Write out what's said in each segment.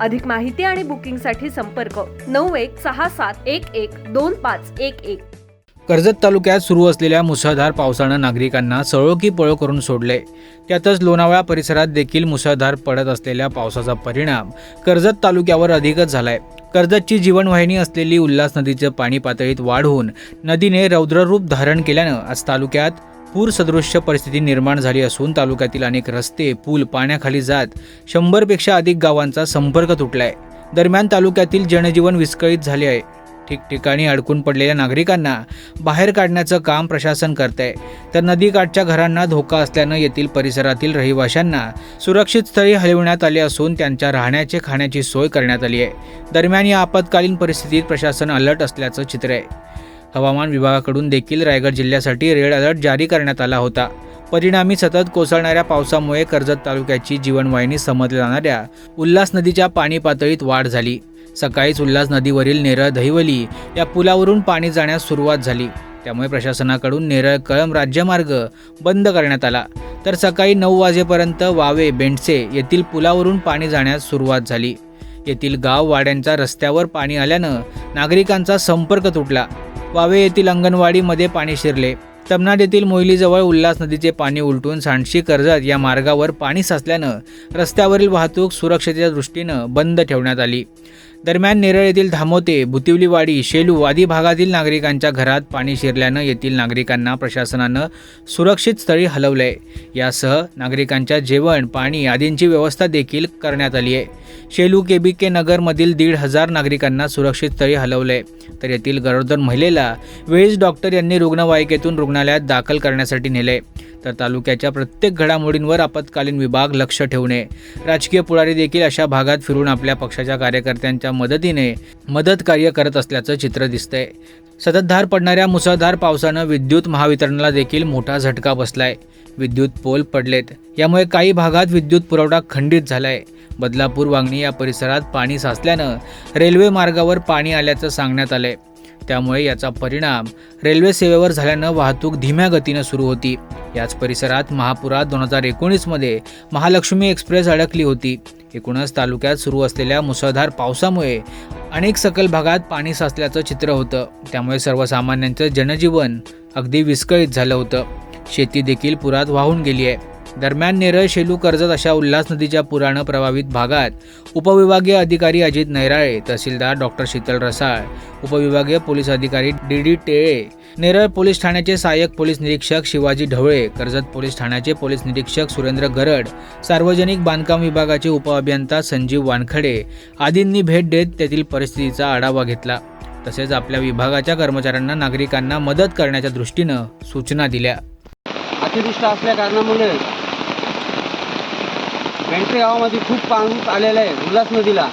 अधिक माहिती आणि बुकिंगसाठी संपर्क नऊ एक सहा सात एक एक दोन पाच एक एक. कर्जत तालुक्यात सुरू असलेल्या मुसळधार पावसानं नागरिकांना सळोकी पळो करून सोडले. त्यातच लोणावळा परिसरात देखील मुसळधार पडत असलेल्या पावसाचा परिणाम कर्जत तालुक्यावर अधिकच झालाय. कर्जतची जीवनवाहिनी असलेली उल्हास नदीचं पाणी पातळीत वाढ होऊन नदीने रौद्ररूप धारण केल्यानं आज तालुक्यात पूरसदृश्य परिस्थिती निर्माण झाली असून तालुक्यातील अनेक रस्ते पूल पाण्याखाली जात शंभरपेक्षा अधिक गावांचा संपर्क तुटलाय. दरम्यान तालुक्यातील जनजीवन विस्कळीत झाले आहे. ठिकठिकाणी अडकून पडलेल्या नागरिकांना बाहेर काढण्याचं काम प्रशासन करत आहे तर नदीकाठच्या घरांना धोका असल्यानं येथील परिसरातील रहिवाशांना सुरक्षित स्थळी हलविण्यात आले असून त्यांच्या राहण्याचे खाण्याची सोय करण्यात आली आहे. दरम्यान या आपत्कालीन परिस्थितीत प्रशासन अलर्ट असल्याचं चित्र आहे. हवामान विभागाकडून देखील रायगड जिल्ह्यासाठी रेड अलर्ट जारी करण्यात आला होता. परिणामी सतत कोसळणाऱ्या पावसामुळे कर्जत तालुक्याची जीवनवाहिनी समजल्या जाणाऱ्या उल्हास नदीच्या पाणी पातळीत वाढ झाली. सकाळीच उल्हास नदीवरील नेरळ दहिवली या पुलावरून पाणी जाण्यास सुरुवात झाली. त्यामुळे प्रशासनाकडून नेरळ कळम राज्यमार्ग बंद करण्यात आला. तर सकाळी नऊ वाजेपर्यंत वावे बेंडसे येथील पुलावरून पाणी जाण्यास सुरुवात झाली. येथील गाव वाड्यांच्या रस्त्यावर पाणी आल्यानं नागरिकांचा संपर्क तुटला. वावे येथील अंगणवाडीमध्ये पाणी शिरले. तमनाड येथील मोहिलीजवळ उल्हास नदीचे पाणी उलटून सांडशी कर्जत या मार्गावर पाणी साचल्यानं रस्त्यावरील वाहतूक सुरक्षेच्या दृष्टीनं बंद ठेवण्यात आली. दरम्यान नेरळ येथील धामोते भुतिवलीवाडी शेलू आदी भागातील नागरिकांच्या घरात पाणी शिरल्यानं येथील नागरिकांना प्रशासनानं सुरक्षित स्थळी हलवलंय. यासह नागरिकांच्या जेवण पाणी आदींची व्यवस्था देखील करण्यात आली आहे शेलू केबीके नगरमधील दीड हजार नागरिकांना सुरक्षित स्थळी हलवले तर येथील गरोदर महिलेला वेळीच डॉक्टर यांनी रुग्णवाहिकेतून रुग्णालयात दाखल करण्यासाठी नेले तर तालुक्याच्या प्रत्येक घडामोडींवर आपत्कालीन विभाग लक्ष ठेवणे. राजकीय पुढारी देखील अशा भागात फिरून आपल्या पक्षाच्या कार्यकर्त्यांच्या मदतीने मदत कार्य करत असल्याचं चित्र दिसतंय. सततधार पडणाऱ्या मुसळधार पावसानं विद्युत महावितरणला देखील मोठा झटका बसलाय. विद्युत पोल पडलेत. यामुळे काही भागात विद्युत पुरवठा खंडित झालाय. बदलापूर वांगणी या परिसरात पाणी साचल्यानं रेल्वे मार्गावर पाणी आल्याचं सांगण्यात आलंय. त्यामुळे याचा परिणाम रेल्वे सेवेवर झाल्यानं वाहतूक धीम्या गतीनं सुरू होती. याच परिसरात महापुरात दोन हजार एकोणीसमध्ये महालक्ष्मी एक्सप्रेस अडकली होती. एकूणच तालुक्यात सुरू असलेल्या मुसळधार पावसामुळे अनेक सकल भागात पाणी साचल्याचं चित्र होतं. त्यामुळे सर्वसामान्यांचं जनजीवन अगदी विस्कळीत झालं होतं. शेती देखील पुरात वाहून गेली आहे. दरम्यान नेरळ शेलू कर्जत अशा उल्हास नदीच्या पुरानं प्रभावित भागात उपविभागीय अधिकारी अजित नैराळे तहसीलदार डॉक्टर शीतल रसाळ उपविभागीय पोलीस अधिकारी D D Tele Neral police ठाण्याचे सहाय्यक पोलीस निरीक्षक शिवाजी ढवळे कर्जत पोलीस ठाण्याचे पोलीस निरीक्षक सुरेंद्र गरड सार्वजनिक बांधकाम विभागाचे उपअभियंता संजीव वानखडे आदींनी भेट देत तेथील परिस्थितीचा आढावा घेतला. तसेच आपल्या विभागाच्या कर्मचाऱ्यांना नागरिकांना मदत करण्याच्या दृष्टीनं सूचना दिल्या. अतिवृष्टी असल्या कारणामुळे बेंटरे गावामध्ये खूप पाणी आलेलं आहे उल्हास नदीला.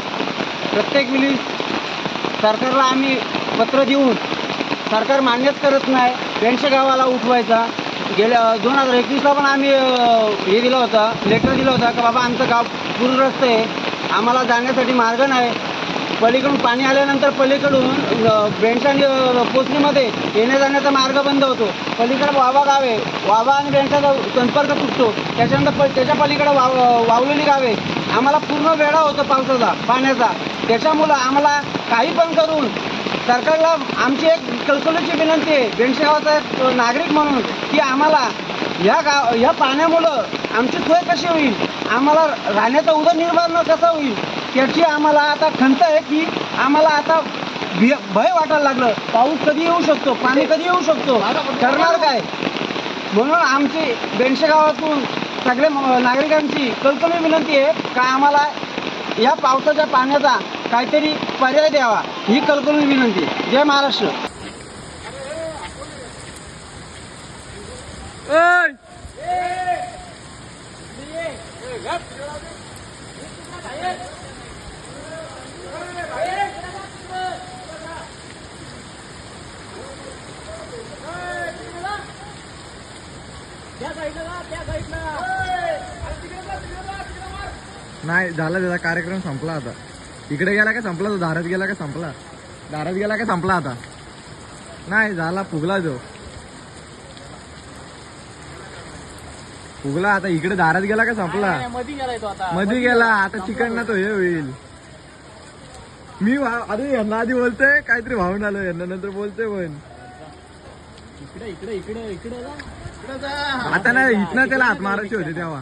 प्रत्येक वेळी सरकारला आम्ही पत्र देऊन सरकार मान्यच करत नाही बेंटशे गावाला उठवायचा. गेल्या दोन हजार एकवीसला पण आम्ही हे दिला होता लेटर दिला होता का बाबा आमचं गाव पूरग्रस्त आहे आम्हाला जाण्यासाठी मार्ग नाही. पलीकडून पाणी आल्यानंतर पलीकडून अं, आणि पोचणीमध्ये येण्या जाण्याचा मार्ग बंद होतो. पलीकडे वावा गाव आहे वावा आणि बेंटचा संपर्क तुटतो त्याच्यानंतर प त्याच्या पलीकडे वाव वावलेली गाव. आहे आम्हाला पूर्ण वेळा होतो पावसाचा पाण्याचा. त्याच्यामुळं आम्हाला काही पण करून सरकारला आमची एक कल्पनेची विनंती आहे बेंडशे एक नागरिक म्हणून की आम्हाला ह्या गाव ह्या पाण्यामुळं आमची सोय कशी होईल? आम्हाला राहण्याचा उदरनिर्वाह कसा होईल? त्याची आम्हाला आता खंत आहे की आम्हाला आता भि- भय वाटायला लागलं पाऊस कधी येऊ शकतो पाणी कधी येऊ शकतो करणार काय म्हणून आमची बेंडशे गावातून सगळ्या म- नागरिकांची कल्पनी विनंती आहे का आम्हाला या पावसाच्या पाण्याचा काहीतरी पर्याय द्यावा ही कल्पनी विनंती जय महाराष्ट्र नाही झाला त्याचा कार्यक्रम संपला आता. इकडे गेला का संपला तो? दारात गेला का संपला? दारात गेला का संपला आता? नाही झाला फुगला तो. फुगला आता. इकडे दारात गेला का संपला? मध्ये गेला. आता चिकन ना तो. हे होईल. मी अरे यांना आधी बोलतोय काहीतरी भावून आलो. यांना नंतर बोलतोय पण. आता नाही इथनं त्याला हात मारायचे होते तेव्हा.